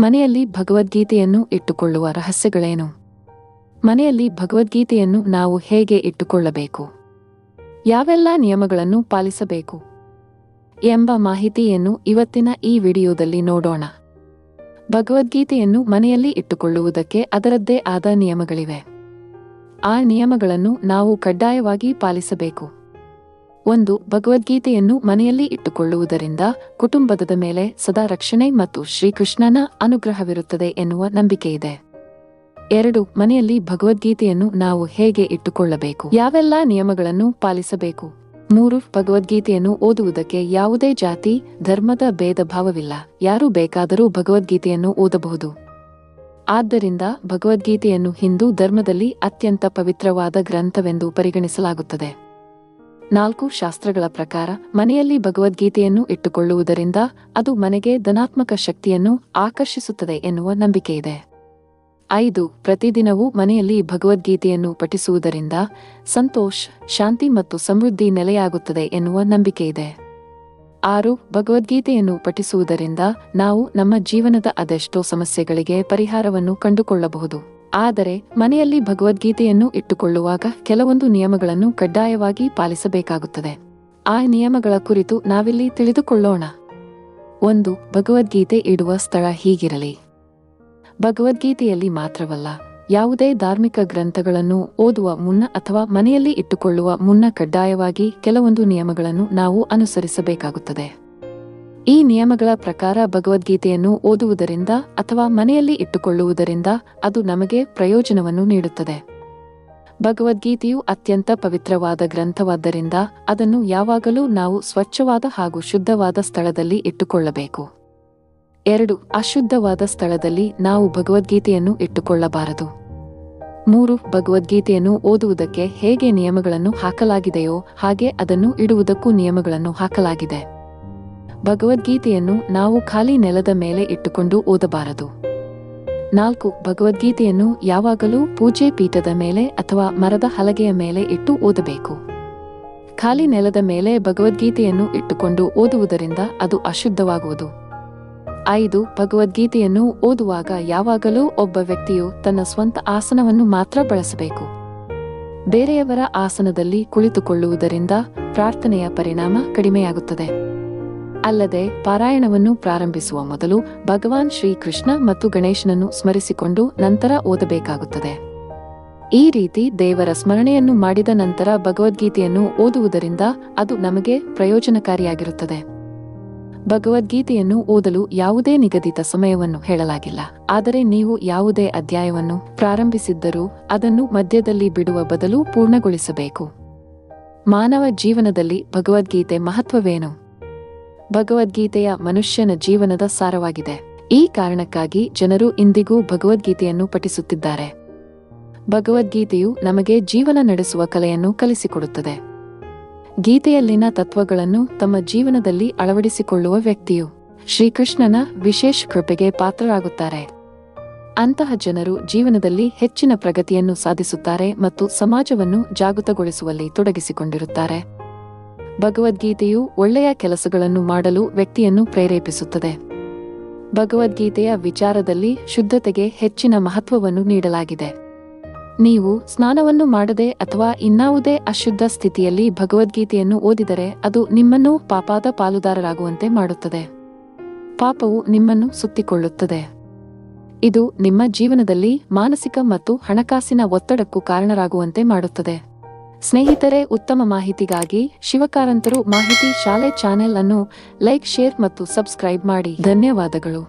ಮನೆಯಲ್ಲಿ ಭಗವದ್ಗೀತೆಯನ್ನು ಇಟ್ಟುಕೊಳ್ಳುವ ರಹಸ್ಯಗಳೇನು? ಮನೆಯಲ್ಲಿ ಭಗವದ್ಗೀತೆಯನ್ನು ನಾವು ಹೇಗೆ ಇಟ್ಟುಕೊಳ್ಳಬೇಕು? ಯಾವೆಲ್ಲ ನಿಯಮಗಳನ್ನು ಪಾಲಿಸಬೇಕು? ಎಂಬ ಮಾಹಿತಿಯನ್ನು ಇವತ್ತಿನ ಈ ವಿಡಿಯೋದಲ್ಲಿ ನೋಡೋಣ. ಭಗವದ್ಗೀತೆಯನ್ನು ಮನೆಯಲ್ಲಿ ಇಟ್ಟುಕೊಳ್ಳುವುದಕ್ಕೆ ಅದರದ್ದೇ ಆದ ನಿಯಮಗಳಿವೆ. ಆ ನಿಯಮಗಳನ್ನು ನಾವು ಕಡ್ಡಾಯವಾಗಿ ಪಾಲಿಸಬೇಕು. ಒಂದು, ಭಗವದ್ಗೀತೆಯನ್ನು ಮನೆಯಲ್ಲಿ ಇಟ್ಟುಕೊಳ್ಳುವುದರಿಂದ ಕುಟುಂಬದ ಮೇಲೆ ಸದಾ ರಕ್ಷಣೆ ಮತ್ತು ಶ್ರೀಕೃಷ್ಣನ ಅನುಗ್ರಹವಿರುತ್ತದೆ ಎನ್ನುವ ನಂಬಿಕೆಯಿದೆ. ಎರಡು, ಮನೆಯಲ್ಲಿ ಭಗವದ್ಗೀತೆಯನ್ನು ನಾವು ಹೇಗೆ ಇಟ್ಟುಕೊಳ್ಳಬೇಕು? ಯಾವೆಲ್ಲ ನಿಯಮಗಳನ್ನು ಪಾಲಿಸಬೇಕು? ಮೂರು, ಭಗವದ್ಗೀತೆಯನ್ನು ಓದುವುದಕ್ಕೆ ಯಾವುದೇ ಜಾತಿ, ಧರ್ಮದ ಭೇದ ಭಾವವಿಲ್ಲ ಯಾರು ಬೇಕಾದರೂ ಭಗವದ್ಗೀತೆಯನ್ನು ಓದಬಹುದು. ಆದ್ದರಿಂದ ಭಗವದ್ಗೀತೆಯನ್ನು ಹಿಂದೂ ಧರ್ಮದಲ್ಲಿ ಅತ್ಯಂತ ಪವಿತ್ರವಾದ ಗ್ರಂಥವೆಂದು ಪರಿಗಣಿಸಲಾಗುತ್ತದೆ. ನಾಲ್ಕು ಶಾಸ್ತ್ರಗಳ ಪ್ರಕಾರ, ಮನೆಯಲ್ಲಿ ಭಗವದ್ಗೀತೆಯನ್ನು ಇಟ್ಟುಕೊಳ್ಳುವುದರಿಂದ ಅದು ಮನೆಗೆ ಧನಾತ್ಮಕ ಶಕ್ತಿಯನ್ನು ಆಕರ್ಷಿಸುತ್ತದೆ ಎನ್ನುವ ನಂಬಿಕೆಯಿದೆ. ಐದು, ಪ್ರತಿದಿನವೂ ಮನೆಯಲ್ಲಿ ಭಗವದ್ಗೀತೆಯನ್ನು ಪಠಿಸುವುದರಿಂದ ಸಂತೋಷ್, ಶಾಂತಿ ಮತ್ತು ಸಮೃದ್ಧಿ ನೆಲೆಯಾಗುತ್ತದೆ ಎನ್ನುವ ನಂಬಿಕೆಯಿದೆ. ಆರು, ಭಗವದ್ಗೀತೆಯನ್ನು ಪಠಿಸುವುದರಿಂದ ನಾವು ನಮ್ಮ ಜೀವನದ ಅದೆಷ್ಟೋ ಸಮಸ್ಯೆಗಳಿಗೆ ಪರಿಹಾರವನ್ನು ಕಂಡುಕೊಳ್ಳಬಹುದು. ಆದರೆ ಮನೆಯಲ್ಲಿ ಭಗವದ್ಗೀತೆಯನ್ನು ಇಟ್ಟುಕೊಳ್ಳುವಾಗ ಕೆಲವೊಂದು ನಿಯಮಗಳನ್ನು ಕಡ್ಡಾಯವಾಗಿ ಪಾಲಿಸಬೇಕಾಗುತ್ತದೆ. ಆ ನಿಯಮಗಳ ಕುರಿತು ನಾವಿಲ್ಲಿ ತಿಳಿದುಕೊಳ್ಳೋಣ. ಒಂದು, ಭಗವದ್ಗೀತೆ ಇಡುವ ಸ್ಥಳ ಹೀಗಿರಲಿ. ಭಗವದ್ಗೀತೆಯಲ್ಲಿ ಮಾತ್ರವಲ್ಲ, ಯಾವುದೇ ಧಾರ್ಮಿಕ ಗ್ರಂಥಗಳನ್ನು ಓದುವ ಮುನ್ನ ಅಥವಾ ಮನೆಯಲ್ಲಿ ಇಟ್ಟುಕೊಳ್ಳುವ ಮುನ್ನ ಕಡ್ಡಾಯವಾಗಿ ಕೆಲವೊಂದು ನಿಯಮಗಳನ್ನು ನಾವು ಅನುಸರಿಸಬೇಕಾಗುತ್ತದೆ. ಈ ನಿಯಮಗಳ ಪ್ರಕಾರ ಭಗವದ್ಗೀತೆಯನ್ನು ಓದುವುದರಿಂದ ಅಥವಾ ಮನೆಯಲ್ಲಿ ಇಟ್ಟುಕೊಳ್ಳುವುದರಿಂದ ಅದು ನಮಗೆ ಪ್ರಯೋಜನವನ್ನು ನೀಡುತ್ತದೆ. ಭಗವದ್ಗೀತೆಯು ಅತ್ಯಂತ ಪವಿತ್ರವಾದ ಗ್ರಂಥವಾದ್ದರಿಂದ ಅದನ್ನು ಯಾವಾಗಲೂ ನಾವು ಸ್ವಚ್ಛವಾದ ಹಾಗೂ ಶುದ್ಧವಾದ ಸ್ಥಳದಲ್ಲಿ ಇಟ್ಟುಕೊಳ್ಳಬೇಕು. ಎರಡು, ಅಶುದ್ಧವಾದ ಸ್ಥಳದಲ್ಲಿ ನಾವು ಭಗವದ್ಗೀತೆಯನ್ನು ಇಟ್ಟುಕೊಳ್ಳಬಾರದು. ಮೂರು, ಭಗವದ್ಗೀತೆಯನ್ನು ಓದುವುದಕ್ಕೆ ಹೇಗೆ ನಿಯಮಗಳನ್ನು ಹಾಕಲಾಗಿದೆಯೋ ಹಾಗೆ ಅದನ್ನು ಇಡುವುದಕ್ಕೂ ನಿಯಮಗಳನ್ನು ಹಾಕಲಾಗಿದೆ. ಭಗವದ್ಗೀತೆಯನ್ನು ನಾವು ಖಾಲಿ ನೆಲದ ಮೇಲೆ ಇಟ್ಟುಕೊಂಡು ಓದಬಾರದು. ನಾಲ್ಕು, ಭಗವದ್ಗೀತೆಯನ್ನು ಯಾವಾಗಲೂ ಪೂಜೆ ಪೀಠದ ಮೇಲೆ ಅಥವಾ ಮರದ ಹಲಗೆಯ ಮೇಲೆ ಇಟ್ಟು ಓದಬೇಕು. ಖಾಲಿ ನೆಲದ ಮೇಲೆ ಭಗವದ್ಗೀತೆಯನ್ನು ಇಟ್ಟುಕೊಂಡು ಓದುವುದರಿಂದ ಅದು ಅಶುದ್ಧವಾಗುವುದು. ಐದು, ಭಗವದ್ಗೀತೆಯನ್ನು ಓದುವಾಗ ಯಾವಾಗಲೂ ಒಬ್ಬ ವ್ಯಕ್ತಿಯು ತನ್ನ ಸ್ವಂತ ಆಸನವನ್ನು ಮಾತ್ರ ಬಳಸಬೇಕು. ಬೇರೆಯವರ ಆಸನದಲ್ಲಿ ಕುಳಿತುಕೊಳ್ಳುವುದರಿಂದ ಪ್ರಾರ್ಥನೆಯ ಪರಿಣಾಮ ಕಡಿಮೆಯಾಗುತ್ತದೆ. ಅಲ್ಲದೆ ಪಾರಾಯಣವನ್ನು ಪ್ರಾರಂಭಿಸುವ ಮೊದಲು ಭಗವಾನ್ ಶ್ರೀಕೃಷ್ಣ ಮತ್ತು ಗಣೇಶನನ್ನು ಸ್ಮರಿಸಿಕೊಂಡು ನಂತರ ಓದಬೇಕಾಗುತ್ತದೆ. ಈ ರೀತಿ ದೇವರ ಸ್ಮರಣೆಯನ್ನು ಮಾಡಿದ ನಂತರ ಭಗವದ್ಗೀತೆಯನ್ನು ಓದುವುದರಿಂದ ಅದು ನಮಗೆ ಪ್ರಯೋಜನಕಾರಿಯಾಗಿರುತ್ತದೆ. ಭಗವದ್ಗೀತೆಯನ್ನು ಓದಲು ಯಾವುದೇ ನಿಗದಿತ ಸಮಯವನ್ನು ಹೇಳಲಾಗಿಲ್ಲ. ಆದರೆ ನೀವು ಯಾವುದೇ ಅಧ್ಯಾಯವನ್ನು ಪ್ರಾರಂಭಿಸಿದ್ದರೂ ಅದನ್ನು ಮಧ್ಯದಲ್ಲಿ ಬಿಡುವ ಬದಲು ಪೂರ್ಣಗೊಳಿಸಬೇಕು. ಮಾನವ ಜೀವನದಲ್ಲಿ ಭಗವದ್ಗೀತೆ ಮಹತ್ವವೇನು? ಭಗವದ್ಗೀತೆಯ ಮನುಷ್ಯನ ಜೀವನದ ಸಾರವಾಗಿದೆ. ಈ ಕಾರಣಕ್ಕಾಗಿ ಜನರು ಇಂದಿಗೂ ಭಗವದ್ಗೀತೆಯನ್ನು ಪಠಿಸುತ್ತಿದ್ದಾರೆ. ಭಗವದ್ಗೀತೆಯು ನಮಗೆ ಜೀವನ ನಡೆಸುವ ಕಲೆಯನ್ನು ಕಲಿಸಿಕೊಡುತ್ತದೆ. ಗೀತೆಯಲ್ಲಿನ ತತ್ವಗಳನ್ನು ತಮ್ಮ ಜೀವನದಲ್ಲಿ ಅಳವಡಿಸಿಕೊಳ್ಳುವ ವ್ಯಕ್ತಿಯು ಶ್ರೀಕೃಷ್ಣನ ವಿಶೇಷ ಕೃಪೆಗೆ ಪಾತ್ರರಾಗುತ್ತಾರೆ. ಅಂತಹ ಜನರು ಜೀವನದಲ್ಲಿ ಹೆಚ್ಚಿನ ಪ್ರಗತಿಯನ್ನು ಸಾಧಿಸುತ್ತಾರೆ ಮತ್ತು ಸಮಾಜವನ್ನು ಜಾಗೃತಗೊಳಿಸುವಲ್ಲಿ ತೊಡಗಿಸಿಕೊಂಡಿರುತ್ತಾರೆ. ಭಗವದ್ಗೀತೆಯು ಒಳ್ಳೆಯ ಕೆಲಸಗಳನ್ನು ಮಾಡಲು ವ್ಯಕ್ತಿಯನ್ನು ಪ್ರೇರೇಪಿಸುತ್ತದೆ. ಭಗವದ್ಗೀತೆಯ ವಿಚಾರದಲ್ಲಿ ಶುದ್ಧತೆಗೆ ಹೆಚ್ಚಿನ ಮಹತ್ವವನ್ನು ನೀಡಲಾಗಿದೆ. ನೀವು ಸ್ನಾನವನ್ನು ಮಾಡದೆ ಅಥವಾ ಇನ್ನಾವುದೇ ಅಶುದ್ಧ ಸ್ಥಿತಿಯಲ್ಲಿ ಭಗವದ್ಗೀತೆಯನ್ನು ಓದಿದರೆ ಅದು ನಿಮ್ಮನ್ನು ಪಾಪಾದ ಪಾಲುದಾರರಾಗುವಂತೆ ಮಾಡುತ್ತದೆ. ಪಾಪವು ನಿಮ್ಮನ್ನು ಸುತ್ತಿಕೊಳ್ಳುತ್ತದೆ. ಇದು ನಿಮ್ಮ ಜೀವನದಲ್ಲಿ ಮಾನಸಿಕ ಮತ್ತು ಹಣಕಾಸಿನ ಒತ್ತಡಕ್ಕೂ ಕಾರಣರಾಗುವಂತೆ ಮಾಡುತ್ತದೆ. ಸ್ನೇಹಿತರೆ ಉತ್ತಮ ಮಾಹಿತಿಗಾಗಿ ಶಿವಕಾರಂತರು ಮಾಹಿತಿ ಶಾಲೆ ಚಾನೆಲ್ ಅನ್ನು ಲೈಕ್ ಶೇರ್ ಮತ್ತು ಸಬ್ಸ್ಕ್ರೈಬ್ ಮಾಡಿ. ಧನ್ಯವಾದಗಳು.